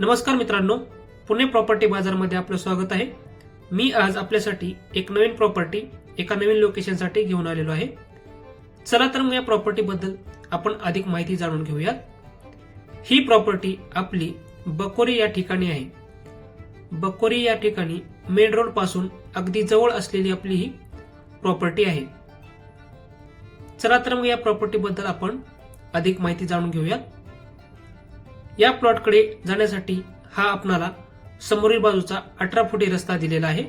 नमस्कार मित्रांनो पुणे प्रॉपर्टी बाजारमध्ये आपलं स्वागत आहे. मी आज आपल्यासाठी एक नवीन प्रॉपर्टी एका नवीन लोकेशनसाठी घेऊन आलेलो आहे. चला तर मग या प्रॉपर्टीबद्दल आपण अधिक माहिती जाणून घेऊयात. ही प्रॉपर्टी आपली बकोरी या ठिकाणी आहे. बकोरी या ठिकाणी मेन रोडपासून अगदी जवळ असलेली आपली ही प्रॉपर्टी आहे. चला तर मग या प्रॉपर्टीबद्दल आपण अधिक माहिती जाणून घेऊयात. या प्लॉटकडे जाण्यासाठी हा आपणाला समोरील बाजूचा अठरा फुटी रस्ता दिलेला आहे.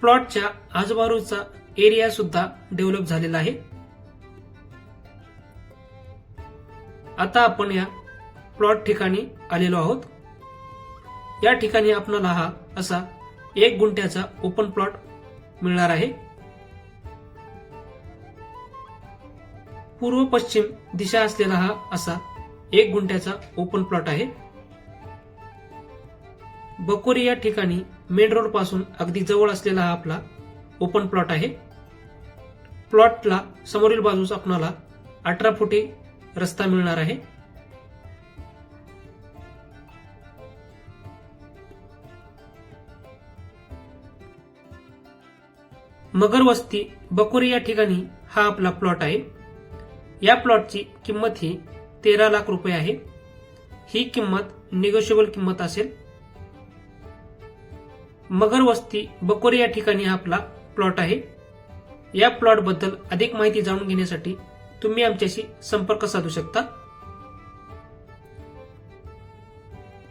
प्लॉटच्या आजूबाजूचा एरिया सुद्धा डेव्हलप झालेला आहे. आता आपण या प्लॉट ठिकाणी आलेलो आहोत. या ठिकाणी आपणाला हा असा एक गुंठ्याचा ओपन प्लॉट मिळणार आहे. पूर्व पश्चिम दिशा असलेला हा असा एक गुंठ्याचा ओपन प्लॉट आहे. बकोरी या ठिकाणी मेन रोडपासून अगदी जवळ असलेला हा आपला ओपन प्लॉट आहे. प्लॉटला समोरील बाजूस आपणाला अठरा फुटी रस्ता मिळणार आहे. मगर वस्ती बकोरी या ठिकाणी हा आपला प्लॉट आहे. या प्लॉटची किंमत ही तेरा लाख रुपये आहे. ही किंमत निगोशिएबल किंमत असेल. मगर वस्ती बकोरे या ठिकाणी हा आपला प्लॉट आहे. या प्लॉटबद्दल अधिक माहिती जाणून घेण्यासाठी तुम्ही आमच्याशी संपर्क साधू शकता.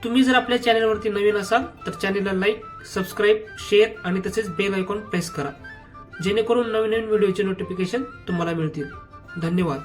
तुम्ही जर आपल्या चॅनलवरती नवीन असाल तर चॅनेलला लाईक सबस्क्राईब शेअर आणि तसेच बेल आयकॉन प्रेस करा. जेणेकरून नवीन नवीन व्हिडिओचे नोटिफिकेशन तुम्हाला मिळतील. धन्यवाद.